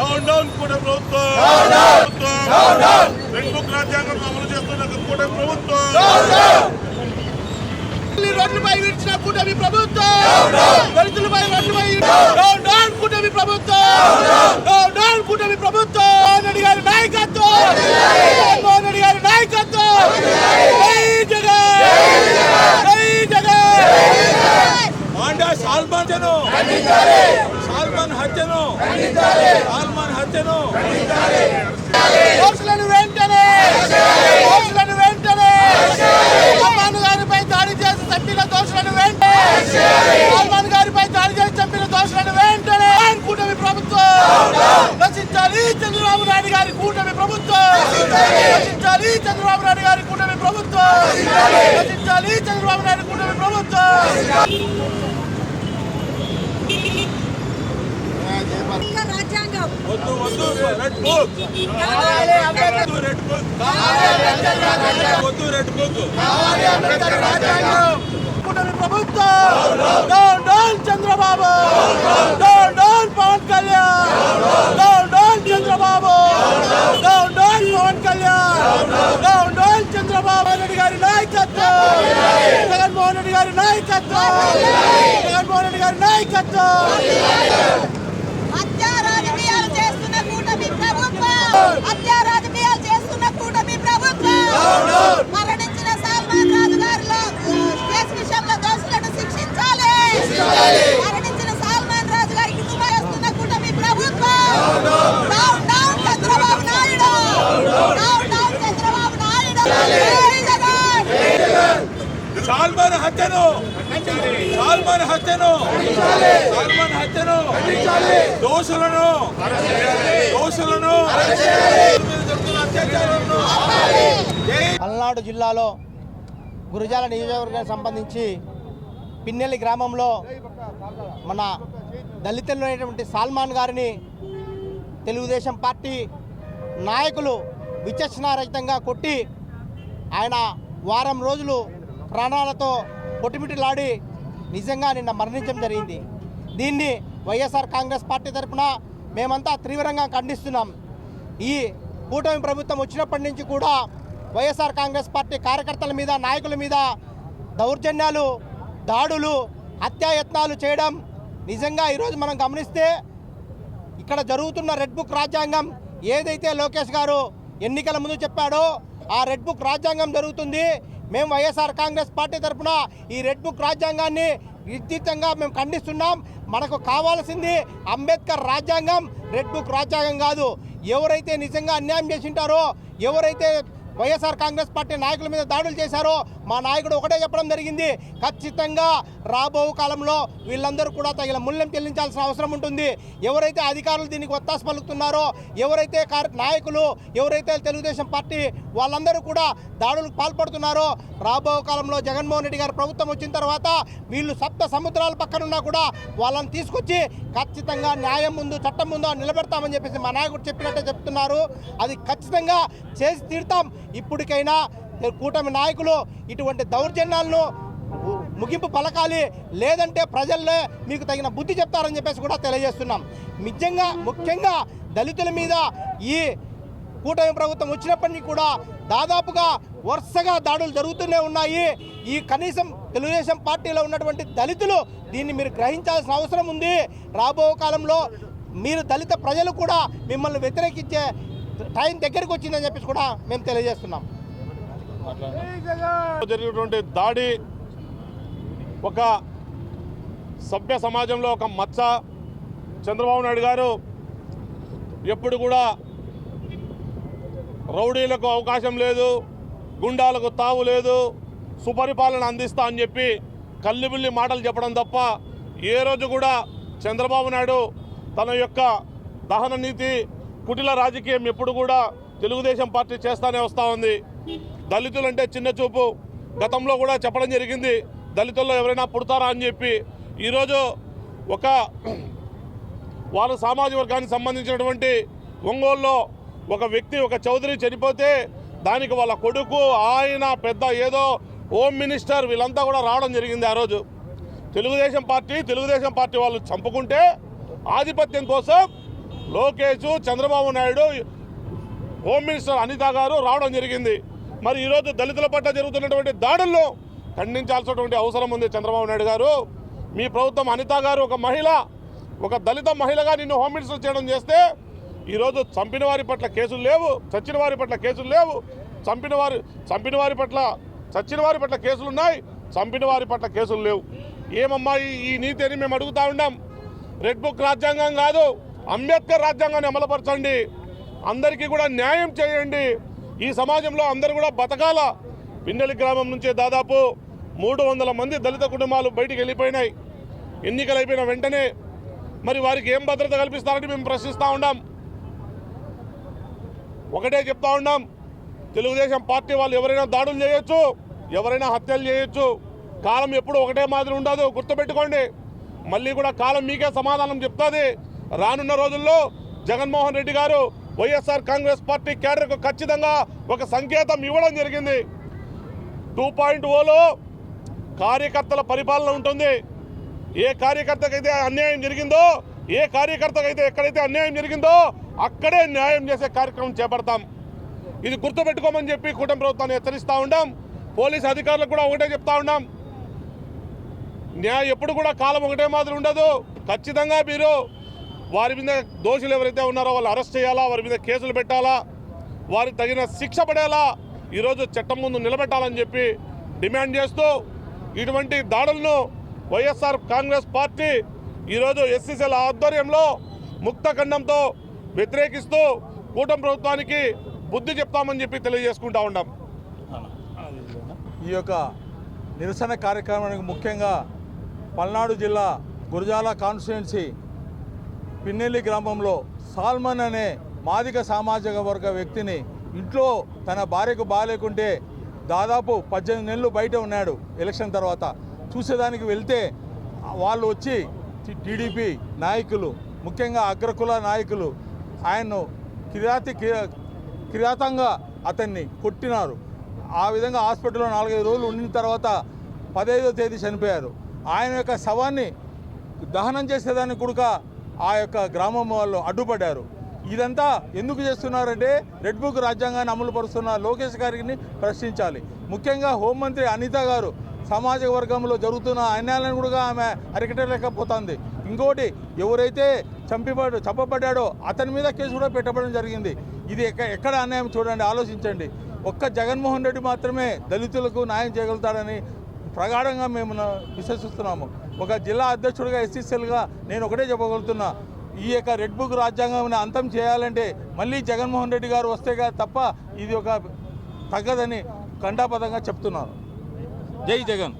Down down కూడా ప్రభుత్వం book రాజ్యాంగం అమలు చేస్తున్న కూడా ప్రభుత్వం. రోడ్లపై విడిచిన కూటమి ప్రభుత్వం. దళితులపై రోడ్లపై డౌన్ డౌన్ కూటమి ప్రభుత్వం డౌన్ డౌన్ కూటమి ప్రభుత్వం జగన్మోహన్ రెడ్డి గారి నాయకత్వం జగన్మోహన్ రెడ్డి గారి నాయకత్వం జై జగన్ జై జగన్ మాండా సాల్మాన్ హత్యను సాల్మాన్ హత్యను వెంటను. హత్యను దోషులను వెంటనే. దోషులను వెంటనే. సల్మాన్ గారిపై దాడి చేసి చంపిన దోషులను వెంటనే. సల్మాన్ గారిపై దాడి చేసి చంపిన దోషులను వెంటనే. కూటమి ప్రభుత్వం. రచించాలి చంద్రబాబు నాయుడు గారి కూటమి ప్రభుత్వం. రచించాలి చంద్రబాబు నాయుడు గారి కూటమి ప్రభుత్వం. రచించాలి చంద్రబాబు నాయుడు కూటమి ప్రభుత్వం రాజ్యాంగం వద్దు వద్దు రెడ్ బుక్ కావాలి వద్దు రెడ్ బుక్ వద్దు రెడ్ బుక్ కూటమి ప్రభుత్వం down down Chandrababu down down Pawan Kalyan down down Chandrababu down down Pawan Kalyan down down Chandrababu Reddy గారి నాయకత్వం జగన్మోహన్ రెడ్డి గారి నాయకత్వం. జగన్మోహన్ రెడ్డి గారి నాయకత్వం. సాల్మాన్ హత్యను సాల్మాన్ హత్యను సాల్మాన్ హత్యను దోషులను దోషులను పల్నాడు జిల్లాలో గురుజాల నియోజకవర్గానికి సంబంధించి పిన్నెల్లి గ్రామంలో మన దళితులైనటువంటి అయినటువంటి సాల్మాన్ గారిని తెలుగుదేశం పార్టీ నాయకులు విచక్షణారహితంగా కొట్టి ఆయన వారం రోజులు ప్రాణాలతో కొట్టుమిటిలాడి నిజంగా నిన్న మరణించడం జరిగింది. దీన్ని వైఎస్ఆర్ కాంగ్రెస్ పార్టీ తరఫున మేమంతా తీవ్రంగా ఖండిస్తున్నాం. ఈ కూటమి ప్రభుత్వం వచ్చినప్పటి నుంచి కూడా వైఎస్ఆర్ కాంగ్రెస్ పార్టీ కార్యకర్తల మీద నాయకుల మీద దౌర్జన్యాలు దాడులు హత్యాయత్నాలు చేయడం నిజంగా ఈరోజు మనం గమనిస్తే ఇక్కడ జరుగుతున్న రెడ్ బుక్ రాజ్యాంగం ఏదైతే లోకేష్ గారు ఎన్నికల ముందు చెప్పాడో ఆ రెడ్ బుక్ రాజ్యాంగం జరుగుతుంది. మేము వైఎస్ఆర్ కాంగ్రెస్ పార్టీ తరఫున ఈ రెడ్ బుక్ రాజ్యాంగాన్ని విద్యుత్తంగా మేము ఖండిస్తున్నాం. మనకు కావాల్సింది అంబేద్కర్ రాజ్యాంగం రెడ్ బుక్ రాజ్యాంగం కాదు. ఎవరైతే నిజంగా అన్యాయం చేసింటారో ఎవరైతే వైఎస్ఆర్ కాంగ్రెస్ పార్టీ నాయకుల మీద దాడులు చేశారో మా నాయకుడు ఒకటే చెప్పడం జరిగింది. ఖచ్చితంగా రాబో కాలంలో వీళ్ళందరూ కూడా తగిన మూల్యం చెల్లించాల్సిన అవసరం ఉంటుంది. ఎవరైతే అధికారులు దీనికి ఒత్తాసు పలుకుతున్నారో ఎవరైతే నాయకులు ఎవరైతే తెలుగుదేశం పార్టీ వాళ్ళందరూ కూడా దాడులకు పాల్పడుతున్నారో రాబో కాలంలో జగన్మోహన్ రెడ్డి గారు ప్రభుత్వం వచ్చిన తర్వాత వీళ్ళు సప్త సముద్రాల పక్కనున్నా కూడా వాళ్ళని తీసుకొచ్చి ఖచ్చితంగా న్యాయం ముందు చట్టం ముందు నిలబెడతామని చెప్పేసి మా నాయకుడు చెప్పినట్టే చెప్తున్నారు. అది ఖచ్చితంగా చేసి తీరుతాం. ఇప్పటికైనా కూటమి నాయకులు ఇటువంటి దౌర్జన్యాలను ముగింపు పలకాలి లేదంటే ప్రజల్లో మీకు తగిన బుద్ధి చెప్తారని చెప్పేసి కూడా తెలియజేస్తున్నాం. నిజంగా ముఖ్యంగా దళితుల మీద ఈ కూటమి ప్రభుత్వం వచ్చినప్పటి నుంచి కూడా దాదాపుగా వరుసగా దాడులు జరుగుతూనే ఉన్నాయి. ఈ కనీసం తెలుగుదేశం పార్టీలో ఉన్నటువంటి దళితులు దీన్ని మీరు గ్రహించాల్సిన అవసరం ఉంది. రాబో కాలంలో మీరు దళిత ప్రజలు కూడా మిమ్మల్ని వ్యతిరేకించే టైం దగ్గరికి వచ్చిందని చెప్పేసి కూడా మేము తెలియజేస్తున్నాం. జరిగినటువంటి దాడి ఒక సభ్య సమాజంలో ఒక మచ్చ చంద్రబాబు నాయుడు గారు ఎప్పుడు కూడా రౌడీలకు అవకాశం లేదు గుండాలకు తావు లేదు సుపరిపాలన అందిస్తా అని చెప్పి కల్లిబిల్లి మాటలు చెప్పడం తప్ప ఏ రోజు కూడా చంద్రబాబు నాయుడు తన యొక్క దహన నీతి కుటిల రాజకీయం ఎప్పుడు కూడా తెలుగుదేశం పార్టీ చేస్తానే వస్తూ ఉంది. దళితులంటే చిన్న చూపు. గతంలో కూడా చెప్పడం జరిగింది దళితుల్లో ఎవరైనా పుడతారా? అని చెప్పి. ఈరోజు ఒక వాళ్ళ సామాజిక వర్గానికి సంబంధించినటువంటి ఒంగోలులో ఒక వ్యక్తి ఒక చౌదరి చనిపోతే దానికి వాళ్ళ కొడుకు ఆయన పెద్ద ఏదో హోమ్ మినిస్టర్ వీళ్ళంతా కూడా రావడం జరిగింది ఆ రోజు. తెలుగుదేశం పార్టీ తెలుగుదేశం పార్టీ వాళ్ళు చంపుకుంటే ఆధిపత్యం కోసం లోకేష్ చంద్రబాబు నాయుడు హోమ్ మినిస్టర్ అనిత గారు రావడం జరిగింది. మరి ఈరోజు దళితుల పట్ల జరుగుతున్నటువంటి దాడుల్లో ఖండించాల్సినటువంటి అవసరం ఉంది చంద్రబాబు నాయుడు గారు. మీ ప్రభుత్వం అనిత గారు ఒక మహిళ ఒక దళిత మహిళగా నిన్ను హోమ్ మినిస్టర్ చేయడం చేస్తే ఈరోజు చంపిన వారి పట్ల కేసులు లేవు చచ్చిన వారి పట్ల కేసులు లేవు. చంపిన వారి చంపిన వారి పట్ల చచ్చిన వారి పట్ల కేసులు ఉన్నాయి చంపిన వారి పట్ల కేసులు లేవు. ఏమమ్మా ఈ- నీతి అని మేము అడుగుతా ఉన్నాం రెడ్ బుక్ రాజ్యాంగం కాదు. అంబేద్కర్ రాజ్యాంగాన్ని అమలుపరచండి. అందరికీ కూడా న్యాయం చేయండి. ఈ సమాజంలో అందరూ కూడా బతకాల. పిన్నెలి గ్రామం నుంచే దాదాపు మూడు వందల మంది దళిత కుటుంబాలు బయటికి వెళ్ళిపోయినాయి. ఎన్నికలు అయిపోయిన వెంటనే మరి వారికి ఏం భద్రత కల్పిస్తారని మేము ప్రశ్నిస్తూ ఉన్నాం ఒకటే చెప్తా ఉన్నాం తెలుగుదేశం పార్టీ వాళ్ళు ఎవరైనా దాడులు చేయొచ్చు ఎవరైనా హత్యలు చేయొచ్చు. కాలం ఎప్పుడు ఒకటే మాదిరి ఉండదు. గుర్తుపెట్టుకోండి. మళ్ళీ కూడా కాలం మీకే సమాధానం చెప్తుంది. రానున్న రోజుల్లో జగన్మోహన్ రెడ్డి గారు వైఎస్ఆర్ కాంగ్రెస్ పార్టీ కేడర్కు ఖచ్చితంగా ఒక సంకేతం ఇవ్వడం జరిగింది. టూ పాయింట్ ఓలో కార్యకర్తల పరిపాలన ఉంటుంది. ఏ కార్యకర్తకైతే అన్యాయం జరిగిందో ఏ కార్యకర్తకైతే ఎక్కడైతే అన్యాయం జరిగిందో అక్కడే న్యాయం చేసే కార్యక్రమం చేపడతాం. ఇది గుర్తుపెట్టుకోమని చెప్పి కూటమి ప్రభుత్వాన్ని హెచ్చరిస్తూ ఉంటాం పోలీస్ అధికారులకు కూడా ఒకటే చెప్తా ఉన్నాం న్యాయం ఎప్పుడు కూడా కాలం ఒకటే మాదిరి ఉండదు. ఖచ్చితంగా మీరు వారి మీద దోషులు ఎవరైతే ఉన్నారో వాళ్ళు అరెస్ట్ చేయాలా? వారి మీద కేసులు పెట్టాలా? వారికి తగిన శిక్ష పడేలా? ఈరోజు చట్టం ముందు నిలబెట్టాలని చెప్పి డిమాండ్ చేస్తూ ఇటువంటి దాడులను వైఎస్ఆర్ కాంగ్రెస్ పార్టీ ఈరోజు ఎస్సీసీల ఆధ్వర్యంలో ముక్తఖండంతో వ్యతిరేకిస్తూ కూటమి ప్రభుత్వానికి బుద్ధి చెప్తామని చెప్పి తెలియజేసుకుంటా ఉన్నాం. ఈ యొక్క నిరసన కార్యక్రమానికి ముఖ్యంగా పల్నాడు జిల్లా గురజాల కాన్స్టిట్యున్సీ పిన్నెల్లి గ్రామంలో సాల్మన్ అనే మాదిక సామాజిక వర్గ వ్యక్తిని ఇంట్లో తన భార్యకు బాగాలేకుంటే దాదాపు పద్దెనిమిది నెలలు బయట ఉన్నాడు ఎలక్షన్ తర్వాత చూసేదానికి వెళ్తే వాళ్ళు వచ్చి టీడీపీ నాయకులు ముఖ్యంగా అగ్రకుల నాయకులు ఆయన్ను కిరాతి కిరా- కిరాతంగా అతన్ని కొట్టినారు ఆ విధంగా హాస్పిటల్లో నాలుగైదు రోజులు ఉండిన తర్వాత పదహైదో తేదీ చనిపోయారు ఆయన యొక్క శవాన్ని దహనం చేసేదానికి కూడా ఆ యొక్క గ్రామం వాళ్ళు అడ్డుపడ్డారు. ఇదంతా ఎందుకు చేస్తున్నారంటే రెడ్ బుక్ రాజ్యాంగాన్ని అమలు పరుస్తున్న లోకేష్ గారిని ప్రశ్నించాలి. ముఖ్యంగా హోంమంత్రి అనిత గారు సామాజిక వర్గంలో జరుగుతున్న అన్యాయాలను కూడా ఆమె అరికట్టలేకపోతుంది. ఇంకోటి ఎవరైతే చంపిబడు చంపబడ్డాడో అతని మీద కేసు కూడా పెట్టబడడం జరిగింది. ఇది ఎక్క ఎక్కడ అన్యాయం చూడండి ఆలోచించండి. ఒక్క జగన్మోహన్ రెడ్డి మాత్రమే దళితులకు న్యాయం చేయగలుగుతాడని ప్రగాఢంగా మేము న- విశ్వసిస్తున్నాము. ఒక జిల్లా అధ్యక్షుడిగా ఎస్సీసీఎల్గా నేను ఒకటే చెప్పగలుగుతున్నా. ఈ యొక్క రెడ్ బుక్ రాజ్యాంగం అంతం చేయాలంటే మళ్ళీ జగన్మోహన్ రెడ్డి గారు వస్తే తప్ప ఇది ఒక తగ్గదని కండాపదంగా చెప్తున్నాను. జై జగన్.